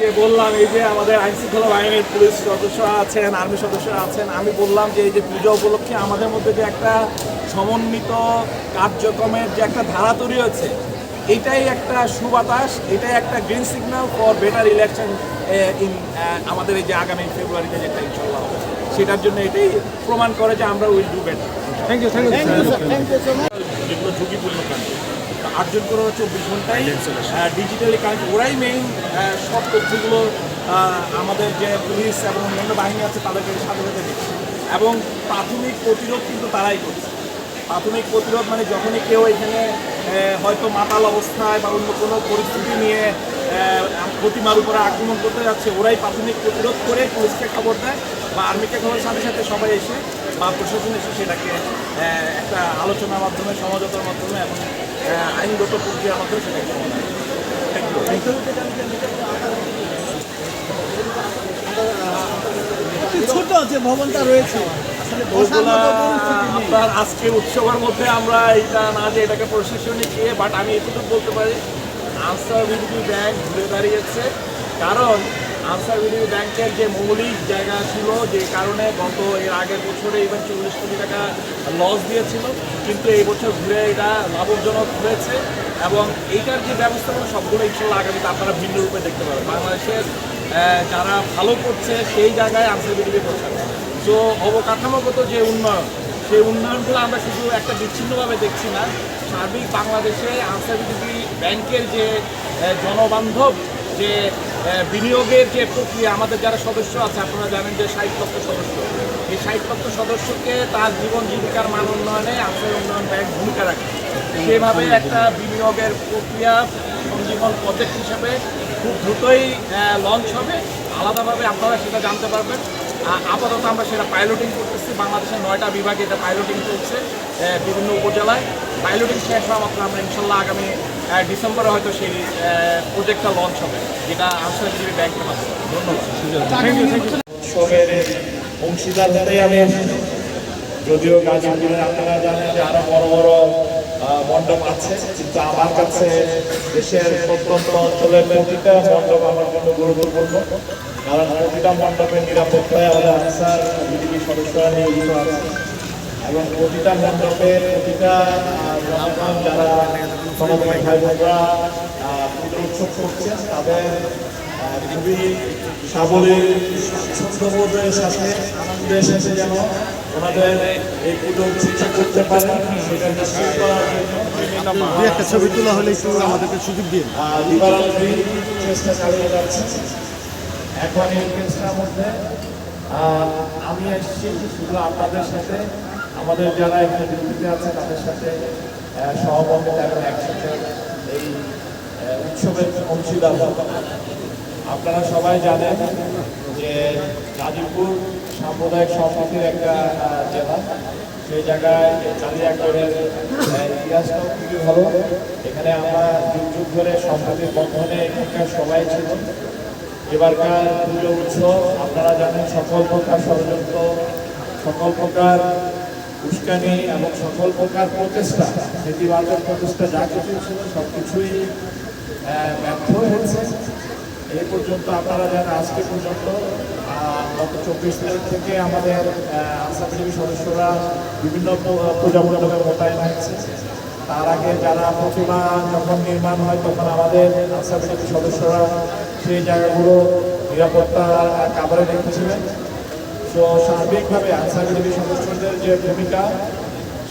যে বললাম, এই যে আমাদের আইন শৃঙ্খলা বাহিনীর পুলিশ সদস্য আছেন, আর্মি সদস্য আছেন, আমি বললাম যে এই যে পুজো উপলক্ষে আমাদের মধ্যে যে একটা সমন্বিত কার্যক্রমের যে একটা ধারা তৈরি হয়েছে, এটাই একটা সুবাতাস, এটাই একটা green signal for better election in আমাদের এই যে আগামী ফেব্রুয়ারিতে যেটা ইনশাল্লাহ সেটার জন্য এটাই প্রমাণ করে যে আমরা will do better thank you thank you যেগুলো ঝুঁকিপূর্ণ কাজ আটজন করে চব্বিশ ঘন্টায় ডিজিটালি কাজ ওরাই মেইন সব তথ্যগুলো আমাদের যে পুলিশ এবং অন্যান্য বাহিনী আছে তাদেরকে সাথে সাথে দিচ্ছে এবং প্রাথমিক প্রতিরোধ কিন্তু তারাই করছে। প্রাথমিক প্রতিরোধ মানে যখনই কেউ এখানে হয়তো মাতাল অবস্থায় বা অন্য কোনো পরিস্থিতি নিয়ে প্রতিমার উপরে আক্রমণ করতে যাচ্ছে ওরাই প্রাথমিক প্রতিরোধ করে পুলিশকে খবর দেয় বা আর্মিকে খবরের সাথে সাথে সবাই এসে বা প্রশাসন এসে সেটাকে একটা আলোচনার মাধ্যমে সমাজতার মাধ্যমে এবং আইনগত প্রক্রিয়ার মাধ্যমে সেটাকে সমাধান ছোট যে ভবনটা রয়েছে। আপনার আজকে উৎসবের মধ্যে আমরা এটা না যে এটাকে প্রশাসনিক ইয়ে বাট আমি এটুকু বলতে পারি আনসার বিডিপি ব্যাংক ঘুরে দাঁড়িয়েছে কারণ আনসার বিডিপি ব্যাংকের যে মৌলিক জায়গা ছিল, যে কারণে গত এর আগের বছরে এবার চল্লিশ কোটি টাকা লস দিয়েছিল, কিন্তু এই বছর ঘুরে এটা লাভজনক হয়েছে এবং এইটার যে ব্যবস্থাপনা সবগুলো ইনশাল্লাহ আগামীতে আপনারা ভিন্ন রূপে দেখতে পাবেন। বাংলাদেশের যারা ভালো করছে সেই জায়গায় আনসার বিডিপি পৌঁছাবে তো অবকাঠামোগত যে উন্নয়ন, সেই উন্নয়নগুলো আমরা শুধু একটা বিচ্ছিন্নভাবে দেখছি না, সার্বিক বাংলাদেশে আনসার বিডিপি ব্যাংকের যে জনবান্ধব যে বিনিয়োগের যে প্রক্রিয়া, আমাদের যারা সদস্য আছে, আপনারা জানেন যে ষাট সদস্য। এই ষাট সদস্যকে তার জীবন জীবিকার মান উন্নয়নে আনসার উন্নয়ন ব্যাংক ভূমিকা রাখে। সেভাবে একটা বিনিয়োগের প্রক্রিয়া সঞ্জীবন প্রজেক্ট হিসাবে খুব দ্রুতই লঞ্চ হবে। আলাদাভাবে আপনারা সেটা জানতে পারবেন। আপাতত আমরা সেটা পাইলটিং করতেছি। বাংলাদেশের নয়টা বিভাগে এটা পাইলটিং চলছে বিভিন্ন উপজেলায়। পাইলটিং শেষ হওয়া মাত্র আমরা ইনশাল্লাহ আগামী ডিসেম্বরে হয়তো সেই প্রজেক্টটা লঞ্চ হবে যেটা আনসার বিজেপি ব্যাংকের মাধ্যমে। ধন্যবাদ। উৎসবের অংশীদার যদিও গাজীপুরে আপনারা জানেন যে আরও বড় বড় মণ্ডপ আছে কিন্তু আমার কাছে দেশের প্রত্যন্ত অঞ্চলের প্রতিটা মণ্ডপ আমার জন্য গুরুত্বপূর্ণ। কারণ প্রতিটা মণ্ডপের নিরাপত্তায় আমাদের আনসার বিজেপি সদস্যরা নিয়োজিত আছে। এবং প্রতিটা মণ্ডপে প্রতিটা জনগণ যারা সমবায় ভাই বোনরা পুজো উৎসব করছে তাদের খুবই সাবলীল স্বাচ্ছন্দ্যবোধের সাথে আনন্দের সাথে যেন ওনাদের এই পুজো উৎসব করতে পারে। সেটা নিশ্চিত করার জন্য একটা ছবি তোলা হলে একটু আমাদেরকে সুযোগ দিন। লিবারাল চেষ্টা চালিয়ে যাচ্ছে। এখন এই কেসটার মধ্যে আমি এসেছি শুধু আপনাদের সাথে। আমাদের যারা এখানে ডিউটিতে আছে, তাদের সাথে সহমর্মিতা এবং একসাথে এই উৎসবের অংশীদার। আপনারা সবাই জানেন যে গাজীপুর সাম্প্রদায়িক সম্প্রীতির একটা জেলা। সেই জায়গায় কালিয়াগড়ের ইতিহাসটাও খুবই ভালো। এখানে আমরা যুগ যুগ ধরে সম্প্রীতির বন্ধনে এখানকার সবাই ছিল। এবারকার পুজো উৎসব, আপনারা জানেন সকল প্রকার ষড়যন্ত্র, সকল প্রকার উস্কানি এবং সকল প্রকার প্রচেষ্টা, নেতিবাচক প্রচেষ্টা যা কিছু ছিল সব কিছুই ব্যর্থ হয়েছে। এই পর্যন্ত আপনারা জানেন আজকে পর্যন্ত গত চব্বিশ তারিখ থেকে আমাদের বিজেপি সদস্যরা বিভিন্ন পূজা মণ্ডপে মোতায়েন হয়েছে, তার আগে যারা প্রতিমা যখন নির্মাণ হয়, তখন আমাদের বিজেপি সদস্যরা সেই জায়গাগুলো নিরাপত্তা কাভারে রেখেছিলেন। তো সার্বিকভাবে আনসার বিজেপি সদস্যদের যে ভূমিকা,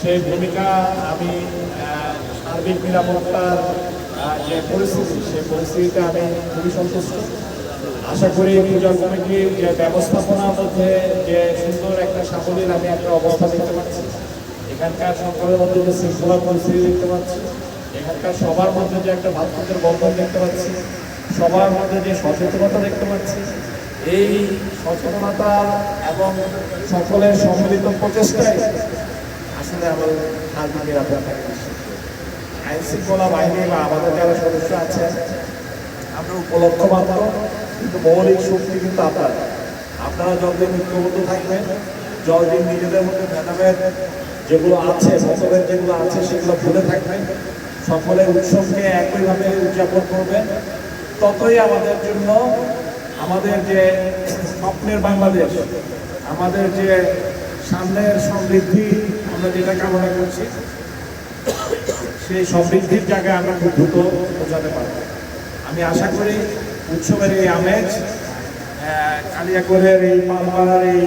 সেই ভূমিকা আমি সার্বিক নিরাপত্তার যে পরিস্থিতি, সেই পরিস্থিতিতে আমি খুবই সন্তুষ্ট। আশা করি পূজা কমিটির যে ব্যবস্থাপনার মধ্যে যে সুন্দর একটা সাফল্যের আমি একটা অবস্থা দেখতে পাচ্ছি। এখানকার সকলের মধ্যে যে শৃঙ্খলা পরিস্থিতি দেখতে পাচ্ছি। এখানকার সবার মধ্যে যে একটা ভাতৃত্বের বন্ধন দেখতে পাচ্ছি। সবার মধ্যে যে সচেতনতা দেখতে পাচ্ছি। এই সচেতনতা এবং সকলের সম্মিলিত প্রচেষ্টায় আসলে আমার শান্তি নিরাপত্তা আইন শৃঙ্খলা বাহিনী বা আমাদের যারা সদস্য আছেন আমরা উপলক্ষ মাত্র, কিন্তু মৌলিক শক্তি কিন্তু আপনারা। আপনারা যতদিন ঐক্যবদ্ধ থাকবেন, যতদিন নিজেদের মধ্যে ভেদাভেদ যেগুলো আছে মতভেদ যেগুলো আছে, সেগুলো ভুলে থাকবেন। সকলের উৎসবকে একইভাবে উদযাপন করবেন। ততই আমাদের জন্য আমাদের যে স্বপ্নের বাংলাদেশ, আমাদের যে সামনের সমৃদ্ধি আমরা যেটা কামনা করছি, সেই সমৃদ্ধির জায়গায় আমরা খুব দ্রুত পৌঁছাতে পারব। আমি আশা করি উৎসবের এই আমেজ কালিয়াকৈরের এই পালপাড়ার এই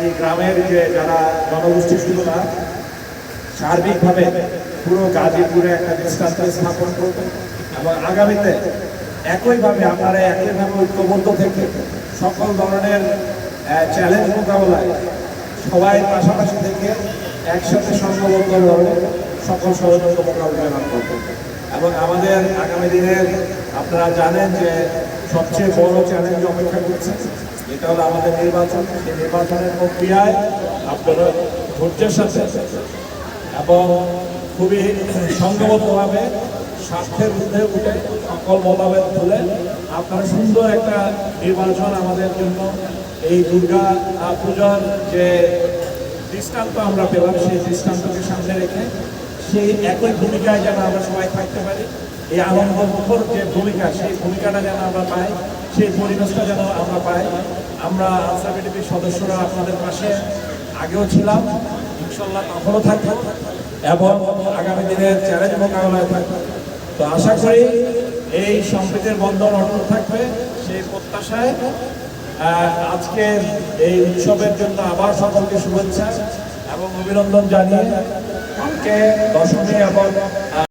এই গ্রামের যে যারা জনগোষ্ঠী ছিল না সার্বিকভাবে পুরো গাজীপুরে একটা দৃষ্টান্ত স্থাপন করবে এবং আগামীতে একইভাবে আপনারা একইভাবে ঐক্যবদ্ধ থেকে সকল ধরনের চ্যালেঞ্জ মোকাবেলায় সবাই পাশাপাশি থেকে একসাথে সংঘবদ্ধভাবে সকল ষড়যন্ত্র মোকাবিলা করবে। এবং আমাদের আগামী দিনের আপনারা জানেন যে সবচেয়ে বড় চ্যালেঞ্জ অপেক্ষা করছে, এটা হলো আমাদের নির্বাচন। সেই নির্বাচনের প্রক্রিয়ায় আপনারা ধৈর্যের সাথে এবং খুবই সংঘবদ্ধভাবে স্বার্থের মধ্যে উঠে সকল মতামত তুলে আপনার সুন্দর একটা নির্বাচন আমাদের জন্য। এই দুর্গা পূজার যে দৃষ্টান্ত আমরা পেলাম, সেই দৃষ্টান্তকে সামনে রেখে সেই একই ভূমিকায় যেন আমরা সবাই থাকতে পারি। এই আনন্দ মুখর যে ভূমিকা, সেই ভূমিকাটা যেন আমরা পাই, সেই পরিবেশটা যেন আমরা পাই। আমরা আনসার বিডিপির সদস্যরা আপনাদের পাশে আগেও ছিলাম। ইনশাল্লাহ তখনও থাকব এবং আগামী দিনের চ্যালেঞ্জ মোকাবেলায় থাকব। তো আশা করি এই সম্প্রীতির বন্ধন অটল থাকবে সেই প্রত্যাশায়। আজকের এই উৎসবের জন্য আবার সকলকে শুভেচ্ছা এবং অভিনন্দন জানিয়ে আজকে দশমী এবং